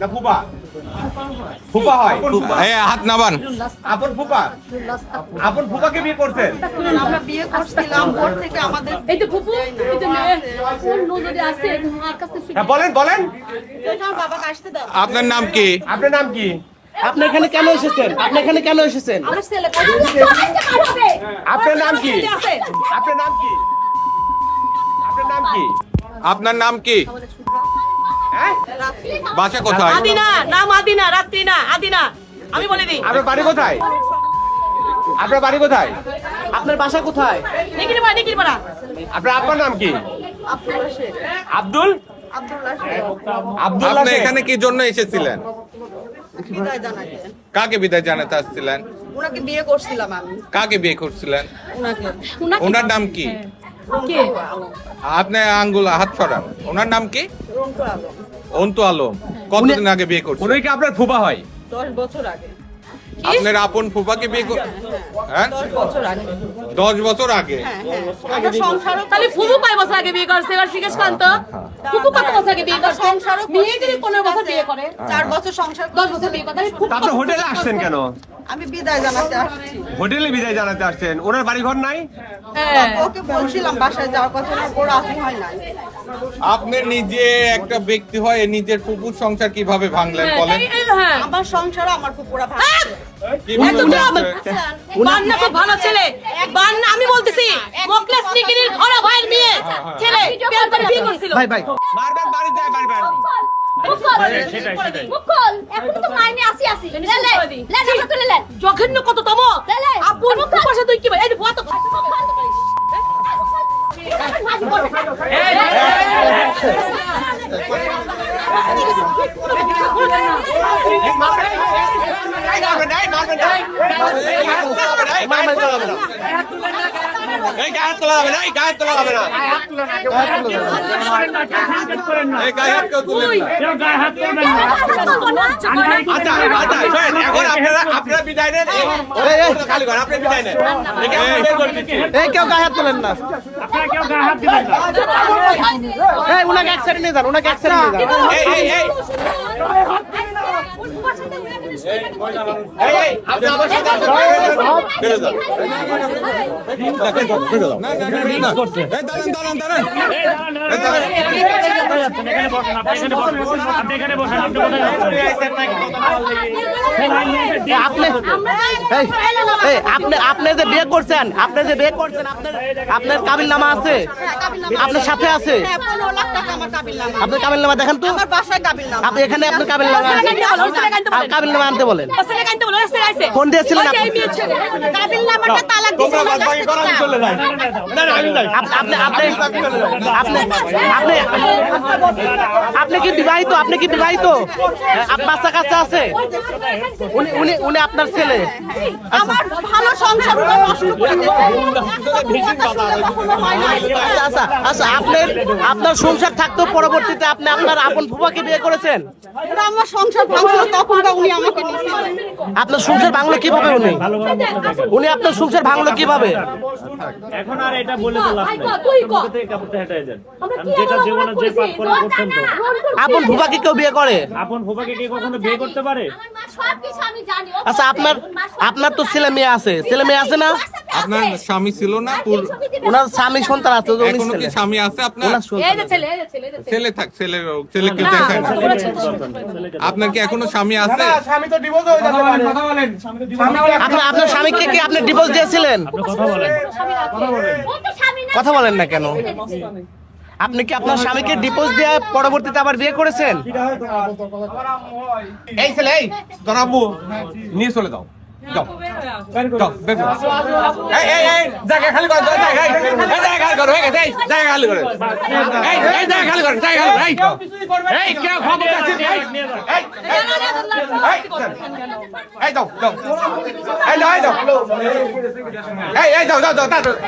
না ফুপা ফুপা হয় এই হাত নাবান। আপন ফুপা। আপন ফুপাকে বিয়ে করছেন? আমরা বিয়ে করছিলাম ভোর থেকে আমাদের এই তো ফুপু এই তো কোন নজরে আছে তোমার কাছে হ্যাঁ বলেন বলেন। বাবাকে আসতে দাও। আপনার নাম কি? আপনার নাম কি? আপনি এখানে কেন এসেছেন? আপনি এখানে কেন এসেছেন? আপনার নাম কি? আপনার নাম কি? আপনার নাম কি? আপনার নাম কি? হ্যাঁ? বাসা কোথায়? আদিনা নাম আদিনা রাত্রি না আদিনা। আমি বলে দিই। আপনার বাড়ি কোথায়? আপনার বাড়ি কোথায়? আপনার বাসা কোথায়? পাড়া পাড়া আপনার আপনার নাম কি? আব্দুল আব্দুল? আপনি এখানে কি জন্য এসেছিলেন? কাকে বিদায় জানাতে আসছিলেন? ওনাকে বিয়ে করছিলাম আমি। কাকে বিয়ে করছিলেন? ওনার নাম কি? কে? আপনি আঙ্গুল হাত সরান। ওনার নাম কি? অন্তু আলম। কতদিন আগে বিয়ে করছেন? উনি কি আপনার ফুপা হয়? দশ বছর আগে। আপনার আপন ফুফাকে বিয়ে কর হ্যাঁ? দশ বছর আগে। দশ বছর আগে? হ্যাঁ হ্যাঁ। সংসারও তাহলে ফুপু কয় বছর আগে বিয়ে করছে? এবার জিজ্ঞেস করেন তো। ফুপু কত বছর আগে বিয়ে করছে? সংসারও বিয়ে যদি পনেরো বছর বিয়ে করে? চার বছর সংসার দশ বছর বিয়ে করে তাহলে আপনি হোটেলে আসছেন কেন? আমি বিদায় জানাতে আসছি। হোটেলে বিদায় জানাতে আসছেন। ওনার বাড়ি ঘর নাই? হ্যাঁ। ওকে বলছিলাম বাসায় যাওয়ার কথা না ওর রাজি হয় নাই। আপনি নিজে একটা ব্যক্তি হয়ে নিজের ফুপুর সংসার কীভাবে ভাঙলেন বলেন? এই- এই- হ্যাঁ। আমার সংসারও আমার পুকুরা ভাঙছে। কীভাবে একদম ভাঙছে? বান্না খুব ভালো ছেলে। বান্না আমি বলতেছি মোকলেস নিকিরের ঘর ভাইয়ের মেয়ে ছেলে প্রেম করে বিয়ে করছিল। ভাই ভাই। বারবার বাড়ি যায় বারবার। মুখল এখন তো মাইনে আসি আসি। লে লে লে লে তুলে লে জঘন্য কত তম লে লে আপন পাশে তুই কি ভাই এই ভুয়া তো এই গায়ে তোলা হবে না এই গায়ে তোলা হবে না এই গায়ে হাত কেউ তুলেন না। আচ্ছা আচ্ছা শোনেন, এখন উনাকে এক নিয়ে যান উনাকে এক এই এই আপনি যে বিয়ে করছেন আপনি যে বিয়ে করছেন আপনার আপনার কাবিল নামা আছে আপনার সাথে আছে হ্যাঁ আপনার কাবিল নামা দেখেন তো আপনি এখানে আপনার কাবিল নামা কাবিল নামা আনতে বলেন। ফোন দিয়েছিলেন আপনি? কি বিবাহিত? আপনি কি বিবাহিত? আপ বাচ্চা কাচ্চা আছে? উনি উনি উনি আপনার ছেলে। ভালো সংসার ওরা নষ্ট করে দিয়েছে। আচ্ছা আচ্ছা আচ্ছা আপনার আপনার সংসার থাকতো পরবর্তীতে আপনি আপনার আপন ফুফাকে বিয়ে করেছেন? আমার সংসার ভাঙছিল তখন তো উনি আমাকে আপনার সংসার ভাঙলো কীভাবে উনি? উনি আপনার সংসার ভাঙলো কীভাবে? এখন আর এটা বলে তো লাভ নাই। কাপড়টা হেঁটে যান। আমরা কি যেটা জীবনে যে পাপ করে করছেন তো। আপন ফুফাকে কেউ বিয়ে করে? আপন ফুফাকে কি কখনো বিয়ে করতে পারে? আমার মা সবকিছু আমি জানি আচ্ছা আপনার আপনার তো ছেলে মেয়ে আছে। ছেলে মেয়ে আছে না? আপনার স্বামী ছিল না ওনার স্বামী সন্তান আছে তো উনি এখনও কি স্বামী আছে আপনার? ছেলে এই যে ছেলে ছেলে। ছেলে থাক ছেলে ছেলেকে দেখায় না আপনার কি এখনও স্বামী আছে? হয়ে। আপনার আপনার স্বামীকে কি আপনি ডিভোর্স দিয়েছিলেন? কথা বলেন। ও তো না কথা বলেন না কেন? আপনি কি আপনার স্বামীকে ডিপোজ দিয়ে পরবর্তীতে আবার বিয়ে করেছেন? এই ছেলে এই। তোর আব্বু নিয়ে চলে যাও। জায়গা খালি করো জায়গা খালি করো হয়ে গেছে জায়গা খালি করো এই জায়গা খালি করো জায়গা খালি করো এই এই খবর আছে এই এই যাও যাও এই যাও এই যাও এই এই যাও যাও যাও তাড়াতাড়ি।